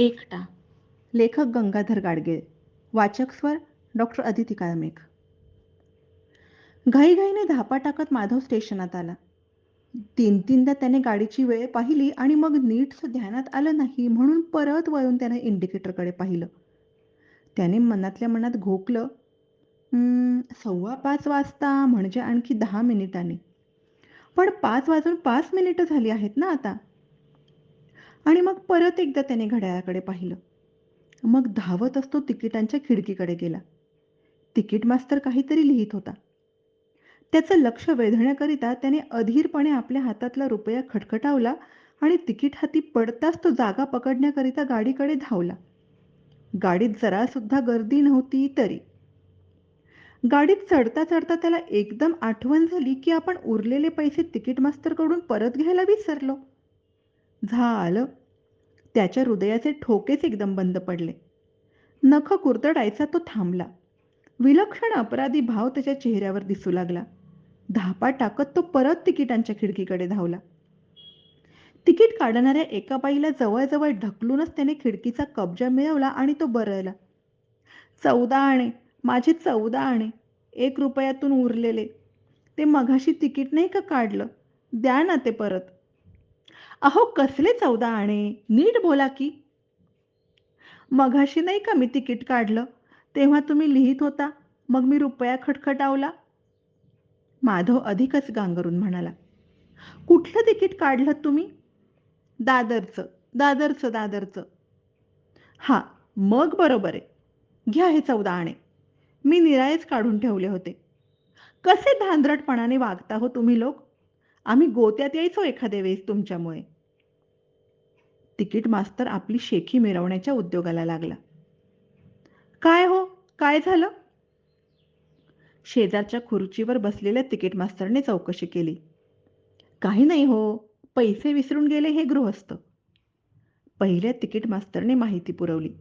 एकटा. लेखक गंगाधर गाडगे. वाचक स्वर डॉक्टर अदिती काळमेघ. घाईघाईने धापा टाकत माधव स्टेशनात आला. तीन तीनदा त्याने गाडीची वेळ पाहिली आणि मग नीट ध्यानात आलं नाही म्हणून परत वळून त्याने इंडिकेटरकडे पाहिलं. त्याने मनातल्या मनात घोकलं सव्वा पाच वाजता म्हणजे आणखी दहा मिनिटांनी. पण पाच वाजून पाच मिनिटं झाली आहेत ना आता. आणि मग परत एकदा त्याने घड्याळाकडे पाहिलं. मग धावत असतो तिकिटांच्या खिडकीकडे गेला. तिकीट मास्तर काहीतरी लिहित होता. त्याचं लक्ष वेधण्याकरिता त्याने अधीरपणे आपल्या हातातला रुपया खटखटावला आणि तिकीट हाती पडताच तो जागा पकडण्याकरिता गाडीकडे धावला. गाडीत जरा सुद्धा गर्दी नव्हती तरी. गाडीत चढता चढता त्याला एकदम आठवण झाली की आपण उरलेले पैसे तिकीट मास्तरकडून परत घ्यायला विसरलो. झालं. त्याच्या हृदयाचे ठोकेच एकदम बंद पडले. नख कुरतडायचा तो थांबला. विलक्षण अपराधी भाव त्याच्या चेहऱ्यावर दिसू लागला. धापा टाकत तो परत तिकिटांच्या खिडकीकडे धावला. तिकीट काढणाऱ्या एका बाईला जवळजवळ ढकलूनच त्याने खिडकीचा कब्जा मिळवला आणि तो बरळला. चौदा आणे माझे चौदा आणे एक रुपयातून उरलेले. ते मघाशी तिकीट नाही का काढलं? द्या ना ते परत. अहो कसले चौदा आणे नीट बोला की. मघाशी नाही का मी तिकीट काढलं? तेव्हा तुम्ही लिहित होता. मग मी रुपया खटखटावला. माधव अधिकच गांगरून म्हणाला. कुठलं तिकीट काढलं तुम्ही? दादरचं. दादरचं दादरचं. हा मग बरोबर आहे. घ्या हे चौदा आणे मी निराळेच काढून ठेवले होते. कसे धांदरटपणाने वागता हो तुम्ही लोक? आम्ही गोत्यात यायचो एखाद्या वेळेस तुमच्यामुळे. तिकीट मास्तर आपली शेखी मिरवण्याच्या उद्योगाला लागला. काय हो? काय झालं? शेजारच्या खुर्चीवर बसलेल्या तिकीट मास्तरने चौकशी केली. काही नाही हो पैसे विसरून गेले हे गृहस्थ. पहिल्या तिकीट मास्तरने माहिती पुरवली.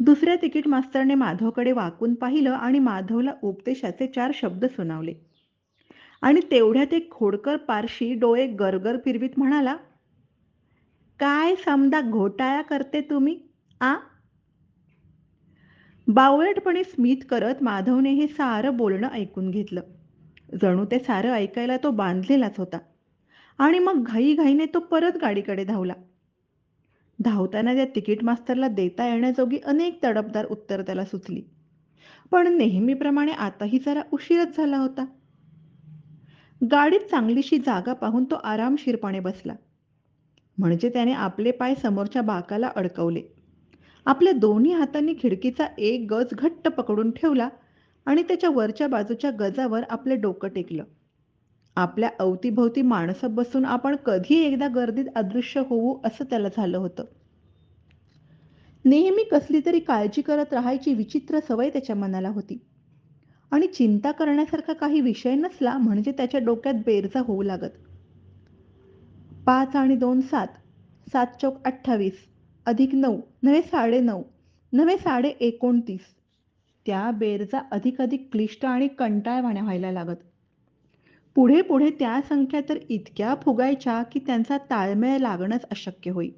दुसऱ्या तिकीट मास्तरने माधवकडे वाकून पाहिलं आणि माधवला उपदेशाचे चार शब्द सुनावले. आणि तेवढ्यात एक खोडकर पारशी डोळे गरगर फिरवीत म्हणाला काय समदा घोटाळा करते तुम्ही आ? बावळटपणे स्मित करत माधवने हे सारं बोलणं ऐकून घेतलं. जणू ते सारं ऐकायला तो बांधलेलाच होता आणि मग घाईघाईने तो परत गाडीकडे धावला. धावताना त्या तिकीट मास्तरला देता येण्याजोगी अनेक तडपदार उत्तर त्याला सुचली. पण नेहमीप्रमाणे आताही जरा उशीरच झाला होता. गाडीत चांगलीशी जागा पाहून तो आरामशीरपणे बसला. म्हणजे त्याने आपले पाय समोरच्या बाकाला अडकवले. आपल्या दोन्ही हातांनी खिडकीचा एक गज घट्ट पकडून ठेवला आणि त्याच्या वरच्या बाजूच्या गजावर आपले डोकं टेकलं. आपल्या अवतीभोवती माणसं बसून आपण कधी एकदा गर्दीत अदृश्य होऊ असं त्याला झालं होतं. नेहमी कसली तरी काळजी करत राहायची विचित्र सवय त्याच्या मनाला होती. आणि चिंता करण्यासारखा काही विषय नसला म्हणजे त्याच्या डोक्यात बेरजा होऊ लागत. पाच आणि दोन सात सात चौक अठ्ठावीस अधिक नऊ नव्हे साडे नऊ नव्हे साडे एकोणतीस. त्या बेरजा अधिक अधिक क्लिष्ट आणि कंटाळवाण्या व्हायला लागत. पुढे पुढे त्या संख्या तर इतक्या फुगायच्या की त्यांचा ताळमेळ लागणंच अशक्य होई.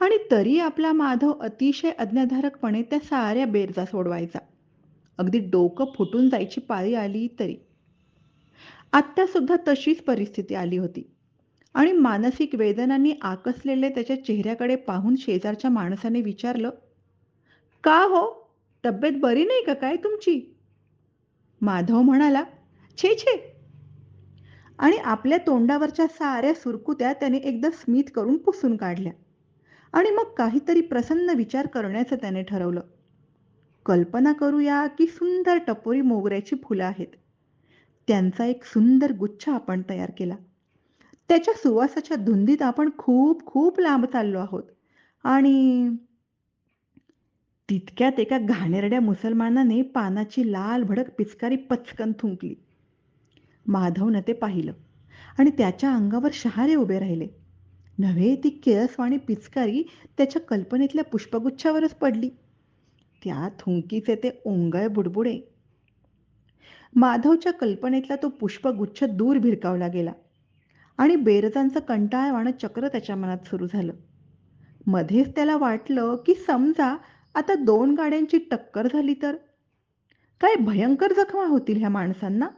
आणि तरी आपला माधव अतिशय अज्ञाधारकपणे त्या साऱ्या बेरजा सोडवायचा. अगदी डोकं फुटून जायची पाळी आली तरी. आत्ता सुद्धा तशीच परिस्थिती आली होती. आणि मानसिक वेदनांनी आकसलेले त्याच्या चेहऱ्याकडे पाहून शेजारच्या माणसाने विचारलं का हो? तब्येत बरी नाही का काय तुमची? माधव म्हणाला छे छे. आणि आपल्या तोंडावरच्या साऱ्या सुरकुत्या त्याने एकदा स्मित करून पुसून काढल्या. आणि मग काहीतरी प्रसन्न विचार करण्याचं त्याने ठरवलं. कल्पना करूया की सुंदर टपोरी मोगऱ्याची फुलं आहेत. त्यांचा एक सुंदर गुच्छ आपण तयार केला. त्याच्या सुवासाच्या धुंदीत आपण खूप खूप लांब चाललो आहोत. आणि तितक्यात एका घाणेरड्या मुसलमानाने पानाची लाल भडक पिचकारी पचकन थुंकली. माधवनं ते पाहिलं आणि त्याच्या अंगावर शहारे उभे राहिले. नव्हे ती केळसवाणी पिचकारी त्याच्या कल्पनेतल्या पुष्पगुच्छावरच पडली. त्या थुंकीचे ते ओंगळ बुडबुडे. माधवच्या कल्पनेतला तो पुष्पगुच्छ दूर भिरकावला गेला आणि बेरजांचं कंटाळवाणं चक्र त्याच्या मनात सुरू झालं. मध्येच त्याला वाटलं की समजा आता दोन गाड्यांची टक्कर झाली तर? काय भयंकर जखमा होतील ह्या माणसांना?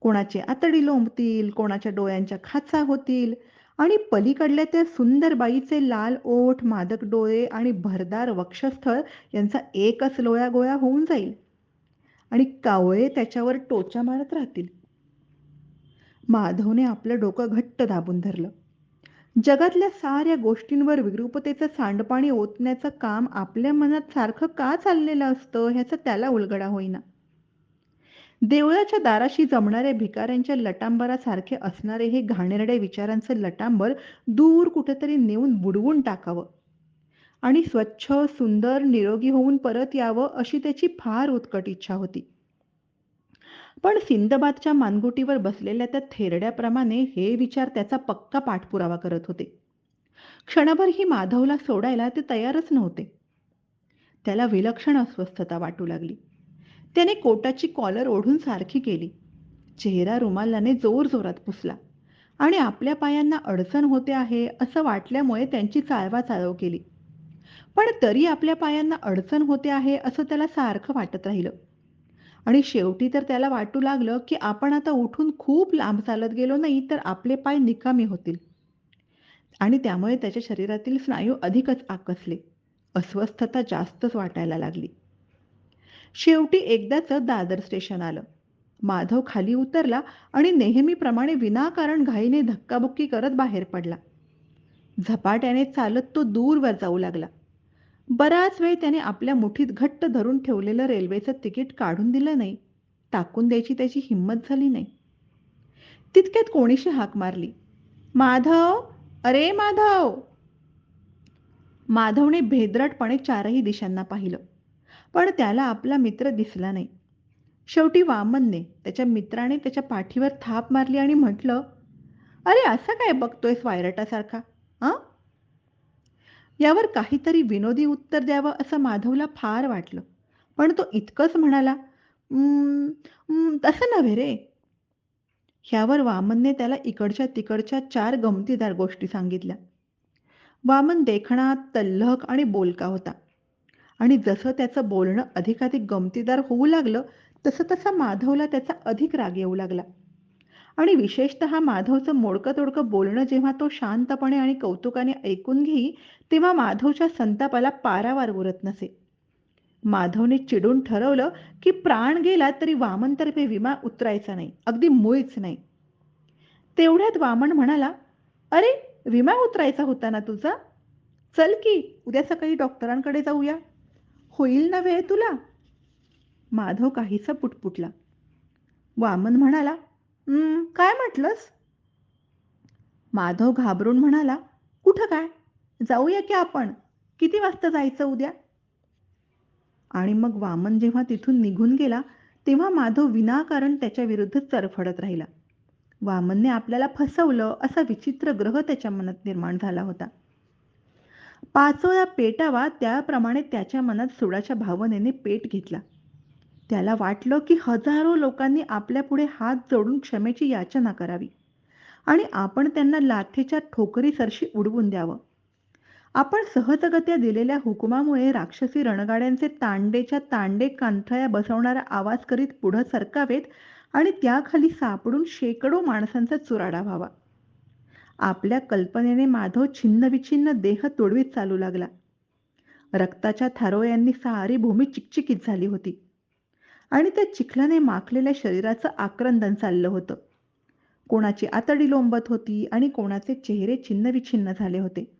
कोणाचे आतडी लोंबतील कोणाच्या डोळ्यांच्या खाचा होतील आणि पलीकडले त्या सुंदर बाईचे लाल ओठ मादक डोळे आणि भरदार वक्षस्थळ यांचा एकच लोया गोळ्या होऊन जाईल. आणि कावळे त्याच्यावर टोचा मारत राहतील. माधवने आपलं डोकं घट्ट दाबून धरलं. जगातल्या साऱ्या गोष्टींवर विरूपतेचं सांडपाणी ओतण्याचं काम आपल्या मनात सारखं का चाललेलं असतं ह्याचा त्याला उलगडा होईना. देवळाच्या दाराशी जमणाऱ्या भिकाऱ्यांच्या लटांबरासारखे असणारे हे घाणेरड्या विचारांचं लटांबर दूर कुठेतरी नेऊन बुडवून टाकावं आणि स्वच्छ सुंदर निरोगी होऊन परत यावं अशी त्याची फार उत्कट इच्छा होती. पण सिंदबादच्या मानगुटीवर बसलेल्या त्या थेरड्याप्रमाणे हे विचार त्याचा पक्का पाठपुरावा करत होते. क्षणभर ही माधवला सोडायला ते तयारच नव्हते. त्याला विलक्षण अस्वस्थता वाटू लागली. त्याने कोटाची कॉलर ओढून सारखी केली. चेहरा रुमालाने जोर जोरात पुसला. आणि आपल्या पायांना अडचण होते आहे असं वाटल्यामुळे त्यांची चालवा चालव केली. पण तरी आपल्या पायांना अडचण होते आहे असं त्याला सारखं वाटत राहिलं. आणि शेवटी तर त्याला वाटू लागलं की आपण आता उठून खूप लांब चालत गेलो नाही तर आपले पाय निकामी होतील. आणि त्यामुळे त्याच्या शरीरातील स्नायू अधिकच आकसले. अस्वस्थता जास्तच वाटायला लागली. शेवटी एकदाच दादर स्टेशन आलं. माधव खाली उतरला आणि नेहमीप्रमाणे विनाकारण घाईने धक्काबुक्की करत बाहेर पडला. झपाट्याने चालत तो दूरवर जाऊ लागला. बराच वेळ त्याने आपल्या मुठीत घट्ट धरून ठेवलेलं रेल्वेचं तिकीट काढून दिलं नाही. टाकून द्यायची त्याची हिंमत झाली नाही. तितक्यात कोणीशी हाक मारली. माधव? अरे माधव! माधवने भेदरटपणे चारही दिशांना पाहिलं. पण त्याला आपला मित्र दिसला नाही. शेवटी वामनने त्याच्या मित्राने त्याच्या पाठीवर थाप मारली आणि म्हटलं अरे असं काय बघतोयस वायरटासारखा हां यावर काहीतरी विनोदी उत्तर द्यावं असं माधवला फार वाटलं. पण तो इतकंच म्हणाला तसं नव्हे रे. ह्यावर वामनने त्याला इकडच्या तिकडच्या चार गमतीदार गोष्टी सांगितल्या. वामन देखणा तल्लख आणि बोलका होता. आणि जसं त्याचं बोलणं अधिकाधिक गमतीदार होऊ लागलं तसं तसा माधवला त्याचा अधिक राग येऊ लागला. आणि विशेषतः माधवचं मोडकं तोडकं बोलणं जेव्हा तो शांतपणे आणि कौतुकाने ऐकून घेई तेव्हा माधवच्या संतापाला पारावार उरत नसे. माधवने चिडून ठरवलं की प्राण गेला तरी वामनतर्फे विमा उतरायचा नाही अगदी मुळीच नाही. तेवढ्यात वामन म्हणाला अरे विमा उतरायचा होता ना तुझा? चल की उद्या सकाळी डॉक्टरांकडे जाऊया. होईल ना वेळ तुला? माधव काहीसा पुटपुटला. वामन म्हणाला काय म्हटलंस? माधव घाबरून म्हणाला कुठं काय? जाऊया की आपण. किती वाजता जायचं उद्या? आणि मग वामन जेव्हा तिथून निघून गेला तेव्हा माधव विनाकारण त्याच्या विरुद्ध चरफडत राहिला. वामनने आपल्याला फसवलं असा विचित्र ग्रह त्याच्या मनात निर्माण झाला होता. पाचोळा पेटावा त्याप्रमाणे त्याच्या मनात सुडाच्या भावनेने पेट घेतला. त्याला वाटलं की हजारो लोकांनी आपल्या पुढे हात जोडून क्षमेची याचना करावी आणि आपण त्यांना लाथेच्या ठोकरी सरशी उडवून द्यावं. आपण सहजगत्या दिलेल्या हुकुमामुळे राक्षसी रणगाड्यांचे तांडेच्या तांडे कांठळ्या बसवणारा आवाज करीत पुढं सरकावेत आणि त्याखाली सापडून शेकडो माणसांचा चुराडा व्हावा. आपल्या कल्पनेने माधव छिन्नविछिन्न देह तोडवीत चालू लागला. रक्ताच्या थारोळ्यांनी सारी भूमी चिकचिकीत झाली होती. आणि त्या चिखलाने माखलेल्या शरीराचं आक्रंदन चाललं होतं. कोणाची आतडी लोंबत होती आणि कोणाचे चेहरे छिन्नविछिन्न झाले होते.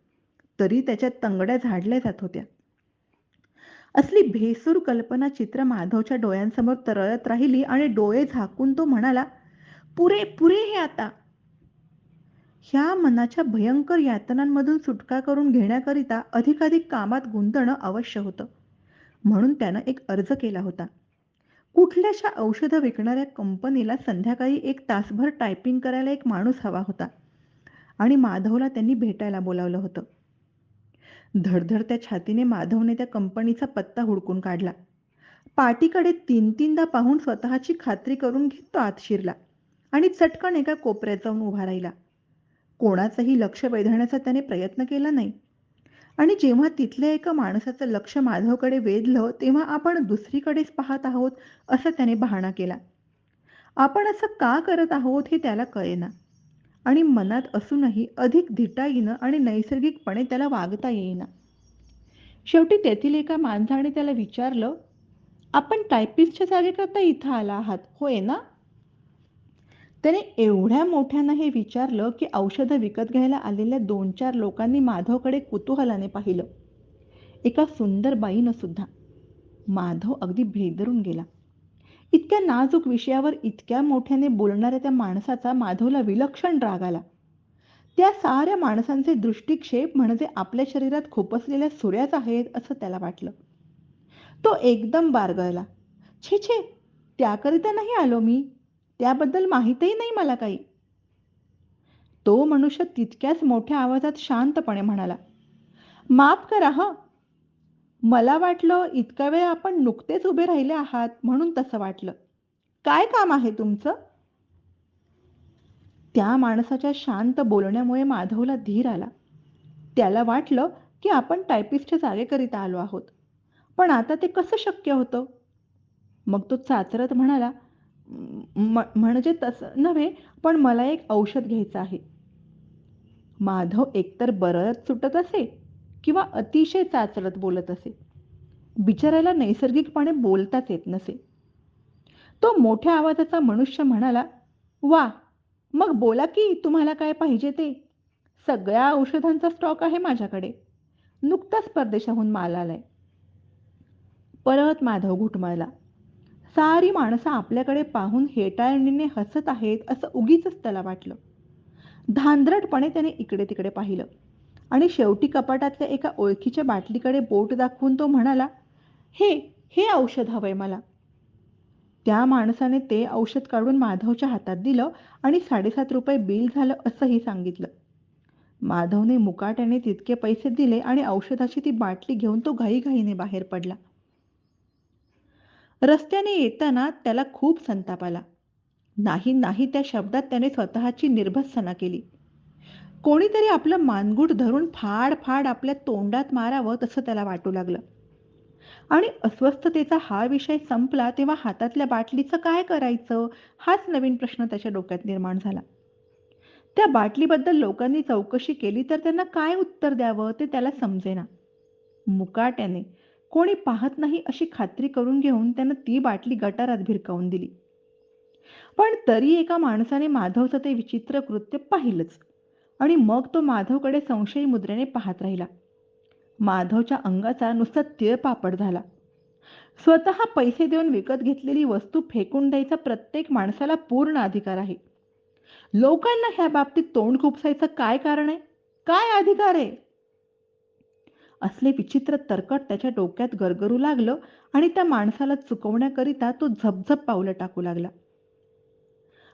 तरी त्याच्या तंगड्या झाडल्या जात होत्या. असली भेसूर कल्पना चित्र माधवच्या डोळ्यांसमोर तरळत राहिली आणि डोळे झाकून तो म्हणाला पुरे पुरे हे आता. ह्या मनाच्या भयंकर यातनांमधून सुटका करून घेण्याकरिता अधिकाधिक कामात गुंतणं अवश्य होतं. म्हणून त्यानं एक अर्ज केला होता. कुठल्याशा औषधं विकणाऱ्या कंपनीला संध्याकाळी एक तासभर टायपिंग करायला एक माणूस हवा होता आणि माधवला त्यांनी भेटायला बोलावलं होतं. धडधडत्या छातीने माधवने त्या कंपनीचा पत्ता हुडकून काढला. पाटीकडे तीन तीनदा पाहून स्वतःची खात्री करून घेत तो आत शिरला आणि चटकन एका कोपऱ्यात जाऊन उभा राहिला. कोणाचंही लक्ष वेधण्याचा त्याने प्रयत्न केला नाही. आणि जेव्हा तिथल्या एका माणसाचं लक्ष माधवकडे वेधलं तेव्हा आपण दुसरीकडेच पाहत आहोत असं त्याने बहाणा केला. आपण असं का करत आहोत हे त्याला कळेना. आणि मनात असूनही अधिक धिटाईनं आणि नैसर्गिकपणे त्याला वागता येईना. शेवटी तेथील एका माणसाने त्याला विचारलं आपण टायपिस्टच्या जागेकरता इथं आला आहात होय ना? त्याने एवढ्या मोठ्यानं हे विचारलं की औषधं विकत घ्यायला आलेल्या दोन चार लोकांनी माधवकडे कुतूहलाने पाहिलं. एका सुंदर बाईनं सुद्धा. माधव अगदी भेदरून गेला. इतक्या नाजूक विषयावर इतक्या मोठ्याने बोलणाऱ्या त्या माणसाचा माधवला विलक्षण राग आला. त्या साऱ्या माणसांचे दृष्टिक्षेप म्हणजे आपल्या शरीरात खुपसलेल्या सुऱ्याच आहेत असं त्याला वाटलं. तो एकदम बारगळला. छे छे त्याकरिता नाही आलो मी. त्याबद्दल माहीतही नाही मला काही. तो मनुष्य तितक्याच मोठ्या आवाजात शांतपणे म्हणाला माफ करा ह. मला वाटलं इतका वेळ आपण नुकतेच उभे राहिले आहात म्हणून तसं वाटलं. काय काम आहे तुमचं? त्या माणसाच्या शांत बोलण्यामुळे माधवला धीर आला. त्याला वाटलं की आपण टायपिस्टच्या जागेकरिता आलो आहोत. पण आता ते कसं शक्य होतं? मग तो चाचरत म्हणाला म्हणजे तसं नव्हे पण मला एक औषध घ्यायचं आहे. माधव एकतर बरंच सुटत असे किंवा अतिशय चाचरत बोलत असे. बिचारायला नैसर्गिकपणे बोलताच येत नसे. तो मोठ्या आवाजाचा मनुष्य म्हणाला वा मग बोला की तुम्हाला काय पाहिजे ते? सगळ्या औषधांचा स्टॉक आहे माझ्याकडे. नुकताच परदेशाहून माल आलाय. परत माधव घुटमळला. सारी माणसं आपल्याकडे पाहून हेटाळणीने हसत आहेत असं उगीच त्याला वाटलं. धांदरटपणे त्याने इकडे तिकडे पाहिलं. आणि शेवटी कपाटातल्या एका ओळखीच्या बाटलीकडे बोट दाखवून तो म्हणाला हे हे औषध हवंय मला. त्या माणसाने ते औषध काढून माधवच्या हातात दिलं आणि साडेसात रुपये बिल झालं असंही सांगितलं. माधवने मुकाट्याने तितके पैसे दिले आणि औषधाची ती बाटली घेऊन तो घाईघाईने बाहेर पडला. रस्त्याने येताना त्याला खूप संताप आला. नाही नाही त्या शब्दात त्याने स्वतःची निर्भत्सना केली. कोणीतरी आपलं मानगुट धरून फाड फाड आपल्या तोंडात मारावं तसं त्याला वाटू लागलं. आणि अस्वस्थतेचा हा विषय संपला तेव्हा हातातल्या बाटलीचं काय करायचं? हाच नवीन प्रश्न त्याच्या डोक्यात निर्माण झाला. त्या बाटलीबद्दल लोकांनी चौकशी केली तर त्यांना काय उत्तर द्यावं ते त्याला समजेना. मुकाट्याने कोणी पाहत नाही अशी खात्री करून घेऊन त्यानं ती बाटली गटारात भिरकावून दिली. पण तरी एका माणसाने माधवचं ते विचित्र कृत्य पाहिलंच आणि मग तो माधवकडे संशयी मुद्रेने पाहत राहिला. माधवच्या अंगाचा नुसता तिळपापड झाला. स्वतः पैसे देऊन विकत घेतलेली वस्तू फेकून द्यायचा प्रत्येक माणसाला पूर्ण अधिकार आहे. लोकांना ह्या बाबतीत तोंड खुपसायचं काय कारण आहे? काय अधिकार आहे? असले विचित्र तरकट त्याच्या डोक्यात गरगरू लागलं आणि त्या माणसाला चुकवण्याकरिता तो झपझप पावलं टाकू लागला.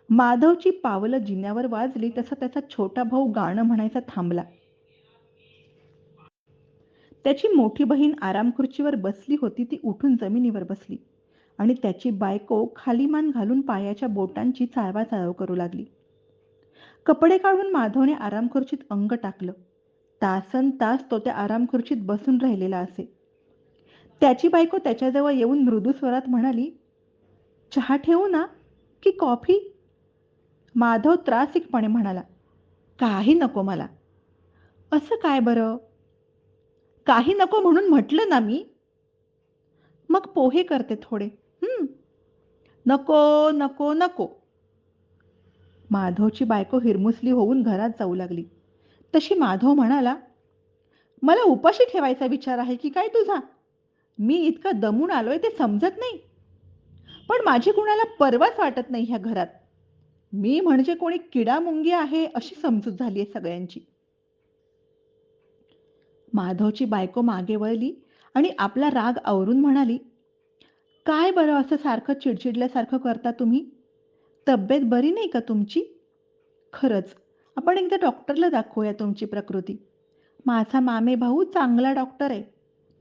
माधवची पावलं जिन्यावर वाजली तसा त्याचा छोटा भाऊ गाणं म्हणायचा थांबला. त्याची मोठी बहीण आराम खुर्चीवर बसली होती ती उठून जमिनीवर बसली आणि त्याची बायको खाली मान घालून पायाच्या बोटांची चाळवा करू लागली. कपडे काढून माधवने आराम खुर्चीत अंग टाकलं. तासन तास तो त्या आराम खुर्चीत बसून राहिलेला असे. त्याची बायको त्याच्याजवळ येऊन मृदू स्वरात म्हणाली चहा ठेवू ना की कॉफी? माधव त्रासिकपणे म्हणाला काही नको मला. असं काय बरं? काही नको म्हणून म्हटलं ना मी. मग पोहे करते थोडे. हम्म नको नको नको. माधवची बायको हिरमुसली होऊन घरात जाऊ लागली. तशी माधव म्हणाला मला उपाशी ठेवायचा विचार आहे की काय तुझा? मी इतका दमून आलोय ते समजत नाही. पण माझी कुणाला परवाच वाटत नाही ह्या घरात. मी म्हणजे कोणी किडा मुंगी आहे अशी समजूत झाली आहे सगळ्यांची. माधवची बायको मागे वळली आणि आपला राग आवरून म्हणाली काय बरं असं सारखं चिडचिडल्यासारखं करता तुम्ही? तब्येत बरी नाही का तुमची? खरंच आपण एकदा डॉक्टरला दाखवूया तुमची प्रकृती. माझा मामे भाऊ चांगला डॉक्टर आहे.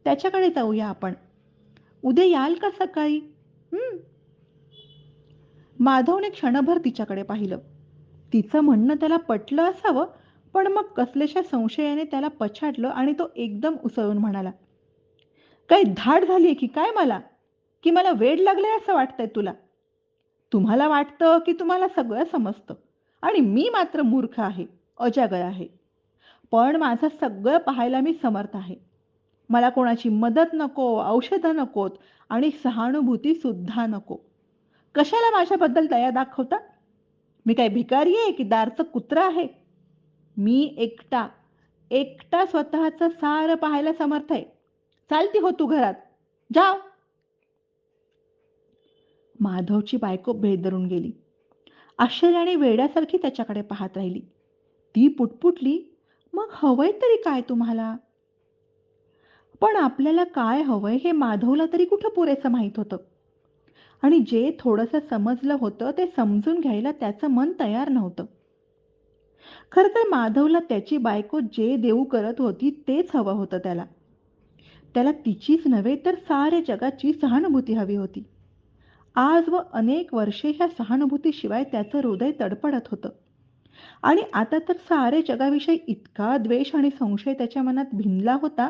त्याच्याकडे जाऊया आपण. उद्या याल का सकाळी? माधवने क्षणभर तिच्याकडे पाहिलं. तिचं म्हणणं त्याला पटलं असावं पण मग कसल्याशा संशयाने त्याला पछाडलं आणि तो एकदम उसळून म्हणाला काही धाड झाली की काय मला? की मला वेड लागलंय असं वाटतंय तुला? तुम्हाला वाटतं की तुम्हाला सगळं समजतं. आणि मी मात्र मूर्ख आहे अजागर आहे. पण माझं सगळं पाहायला मी समर्थ आहे. मला कोणाची मदत नको औषधं नकोत आणि सहानुभूती सुद्धा नको. कशाला माझ्याबद्दल दया दाखवता? मी काय भिकारी आहे की दारचं कुत्र आहे? मी एकटा एकटा स्वतःचं सारं पाहायला समर्थ आहे. चालती हो तू घरात. जाव. माधवची बायको भेदरून गेली. आश्चर्याने वेड्यासारखी त्याच्याकडे पाहत राहिली. ती पुटपुटली मग हवंय तरी काय तुम्हाला? पण आपल्याला काय हवंय हे माधवला तरी कुठं पुरेसं माहीत होतं? आणि जे थोडंसं समजलं होतं ते समजून घ्यायला त्याचं मन तयार नव्हतं. खर तर माधवला त्याची बायको जे देऊ करत होती तेच हवं होतं त्याला. त्याला तिचीच नव्हे तर साऱ्या जगाची सहानुभूती हवी होती. आज व अनेक वर्षे ह्या सहानुभूतीशिवाय त्याचं हृदय तडपडत होतं. आणि आता तर सारे जगाविषयी इतका द्वेष आणि संशय त्याच्या मनात भिनला होता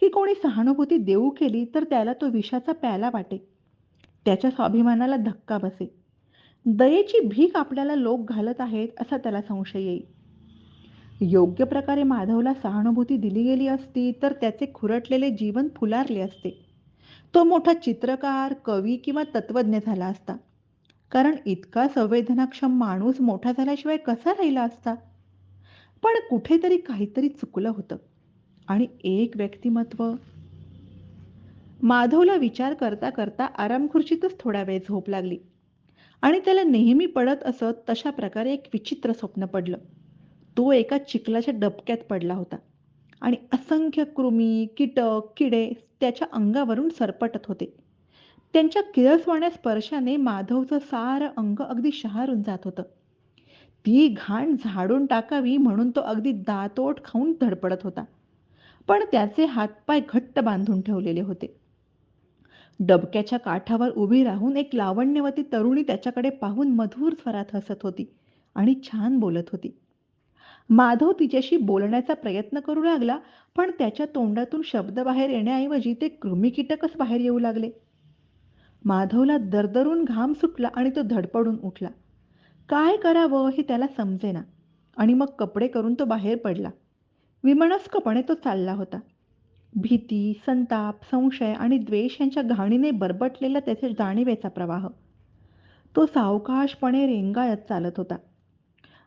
की कोणी सहानुभूती देऊ केली तर त्याला तो विषाचा प्याला वाटे. त्याच्या स्वाभिमानाला धक्का बसे. दयेची भीक आपल्याला लोक घालत आहेत असा त्याला संशय येईल योग्य प्रकारे माधवला सहानुभूती दिली गेली असती तर त्याचे खुरटलेले जीवन फुलारले असते. तो मोठा चित्रकार कवी किंवा तत्वज्ञ झाला असता. कारण इतका संवेदनाक्षम माणूस मोठा झाल्याशिवाय कसा राहिला असता? पण कुठेतरी काहीतरी चुकलं होतं. आणि एक व्यक्तिमत्व. माधवला विचार करता करता आरामखुर्चीतच थोडा वेळ झोप लागली. आणि त्याला नेहमी पडत असत तशा प्रकारे एक विचित्र स्वप्न पडलं. तो एका चिखलाच्या डबक्यात पडला होता. आणि असंख्य कृमी कीटक किडे त्याच्या अंगावरून सरपटत होते. त्यांच्या किळसवाण्या स्पर्शाने माधवचं सारं अंग अगदी शहारून जात होतं. ती घाण झाडून टाकावी म्हणून तो अगदी दातोट खाऊन धडपडत होता. पण त्याचे हातपाय घट्ट बांधून ठेवलेले होते. डबक्याच्या काठावर उभी राहून एक लावण्यवती तरुणी त्याच्याकडे पाहून मधुर स्वरात हसत होती आणि छान बोलत होती. माधव तिच्याशी बोलण्याचा प्रयत्न करू लागला पण त्याच्या तोंडातून शब्द बाहेर येण्याऐवजी ते कृमी कीटकच बाहेर येऊ लागले. माधवला दरदरून घाम सुटला आणि तो धडपडून उठला. काय करावं हे त्याला समजेना आणि मग कपडे करून तो बाहेर पडला. विमनस्कपणे तो चालला होता. भीती संताप संशय आणि द्वेष यांच्या घाणीने बरबटलेला त्याचे जाणीवेचा प्रवाह. तो सावकाशपणे रेंगाळत चालत होता.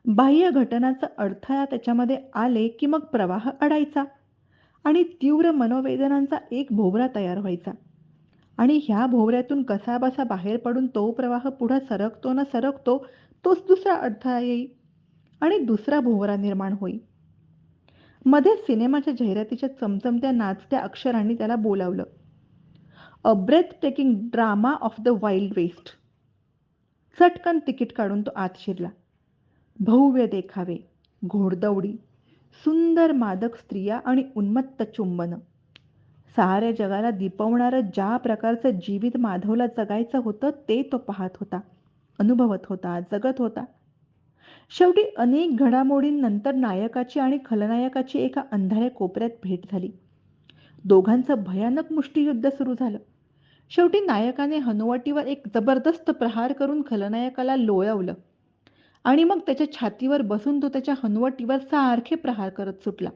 बाह्य घटनाचा अडथळा त्याच्यामध्ये आले की मग प्रवाह अडायचा आणि तीव्र मनोवेदनांचा एक भोवरा तयार व्हायचा. आणि ह्या भोवऱ्यातून कसाबसा बाहेर पडून तो प्रवाह पुढे सरकतो ना सरकतो तोच दुसरा अडथळा येईल आणि दुसरा भोवरा निर्माण होईल मध्ये सिनेमाच्या जाहिरातीच्या चमचमत्या नाचत्या अक्षरांनी त्याला बोलावलं. A breath taking drama of the wild west चटकन तिकीट काढून तो आत शिरला. भव्य देखावे घोडदौडी सुंदर मादक स्त्रिया आणि उन्मत्त चुंबन. साऱ्या जगाला दिपवणारं ज्या प्रकारचं जीवित माधवला जगायचं होतं ते तो पाहत होता अनुभवत होता जगत होता. शेवटी अनेक घडामोडींनंतर नायकाची आणि खलनायकाची एका अंधाऱ्या कोपऱ्यात भेट झाली. दोघांचं भयानक मुष्टियुद्ध सुरू झालं. शेवटी नायकाने हनुवटीवर एक जबरदस्त प्रहार करून खलनायकाला लोळवलं. आणि मग त्याच्या छातीवर बसून तो त्याच्या हनुवटीवर सारखे प्रहार करत सुटला.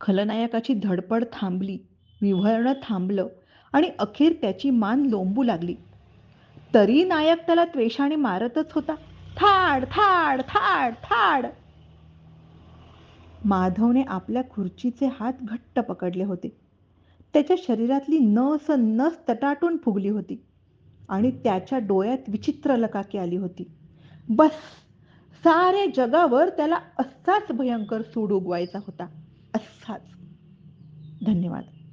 खलनायकाची धडपड थांबली विव्हळणं थांबलं आणि अखेर त्याची मान लोंबू लागली. तरी नायक त्याला त्वेषाने मारतच होता. थाड थाड थाड थाड! माधवने आपल्या खुर्चीचे हात घट्ट पकडले होते. त्याच्या शरीरातली नस नस तटाटून फुगली होती आणि त्याच्या डोळ्यात विचित्र लकाकी आली होती. बस. साऱ्या जगावर त्याला असाच भयंकर सूड उगवायचा होता. असाच. धन्यवाद.